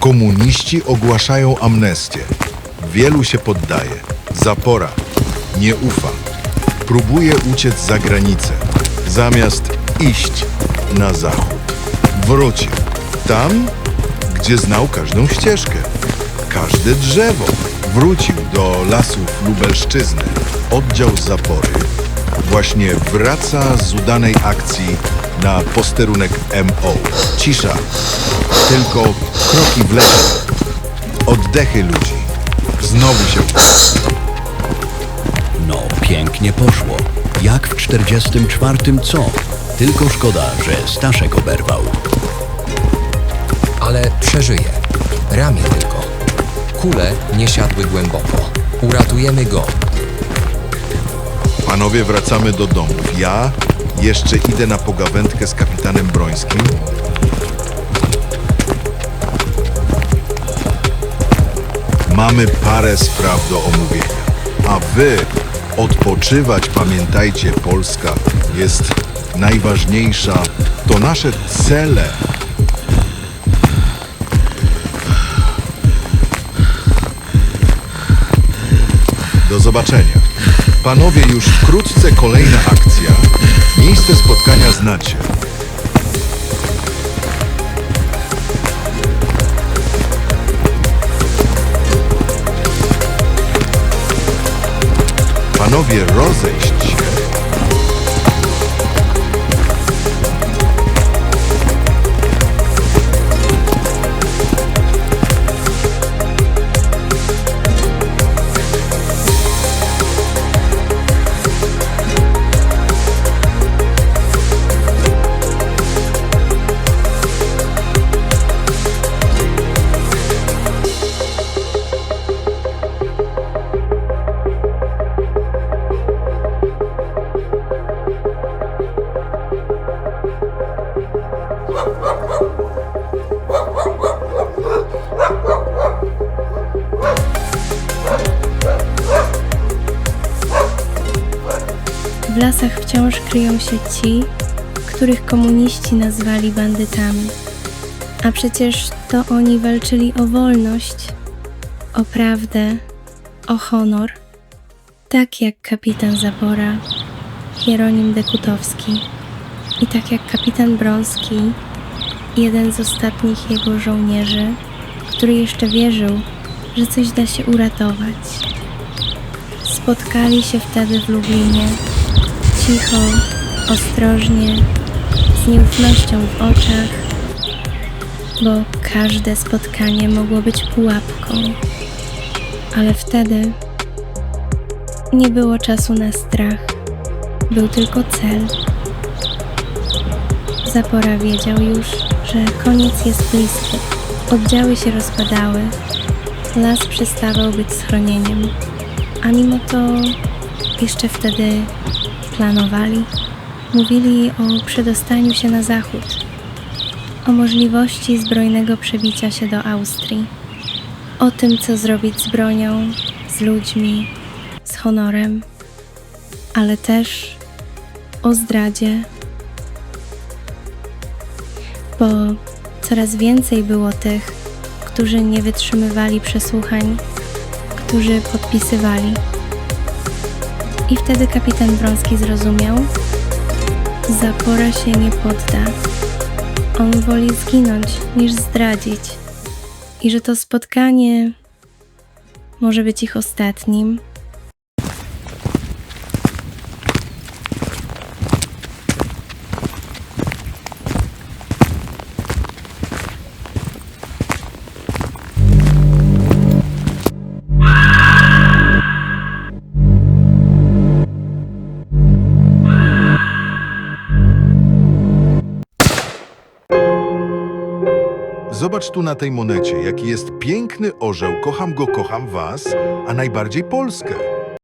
Komuniści ogłaszają amnestię. Wielu się poddaje. Zapora. Nie ufa. Próbuje uciec za granicę. Zamiast iść na zachód. Wrócił. Tam, gdzie znał każdą ścieżkę. Każde drzewo. Wrócił do lasów Lubelszczyzny. Oddział zapory właśnie wraca z udanej akcji na posterunek MO. Cisza. Tylko kroki w lesie. Oddechy ludzi. Znowu się No, pięknie poszło. Jak w 44 co? Tylko szkoda, że Staszek oberwał. Ale przeżyje. Ramię tylko. Kule nie siadły głęboko. Uratujemy go. Panowie, wracamy do domów. Ja jeszcze idę na pogawędkę z kapitanem Brońskim. Mamy parę spraw do omówienia. A wy odpoczywać pamiętajcie, Polska jest najważniejsza. To nasze cele. Do zobaczenia. Panowie, już wkrótce kolejna akcja. Miejsce spotkania znacie. Panowie, rozejść lasach wciąż kryją się ci, których komuniści nazwali bandytami. A przecież to oni walczyli o wolność, o prawdę, o honor. Tak jak kapitan Zapora, Hieronim Dekutowski i tak jak kapitan Brąski, jeden z ostatnich jego żołnierzy, który jeszcze wierzył, że coś da się uratować. Spotkali się wtedy w Lublinie cicho, ostrożnie, z nieufnością w oczach, bo każde spotkanie mogło być pułapką. Ale wtedy nie było czasu na strach, był tylko cel. Zapora wiedział już, że koniec jest bliski. Oddziały się rozpadały, las przestawał być schronieniem, a mimo to jeszcze wtedy planowali. Mówili o przedostaniu się na zachód, o możliwości zbrojnego przebicia się do Austrii, o tym, co zrobić z bronią, z ludźmi, z honorem, ale też o zdradzie, bo coraz więcej było tych, którzy nie wytrzymywali przesłuchań, którzy podpisywali. I wtedy kapitan Brąski zrozumiał, Zapora się nie podda. On woli zginąć niż zdradzić. I że to spotkanie może być ich ostatnim. Zobacz tu na tej monecie, jaki jest piękny orzeł. Kocham go, kocham was, a najbardziej Polskę.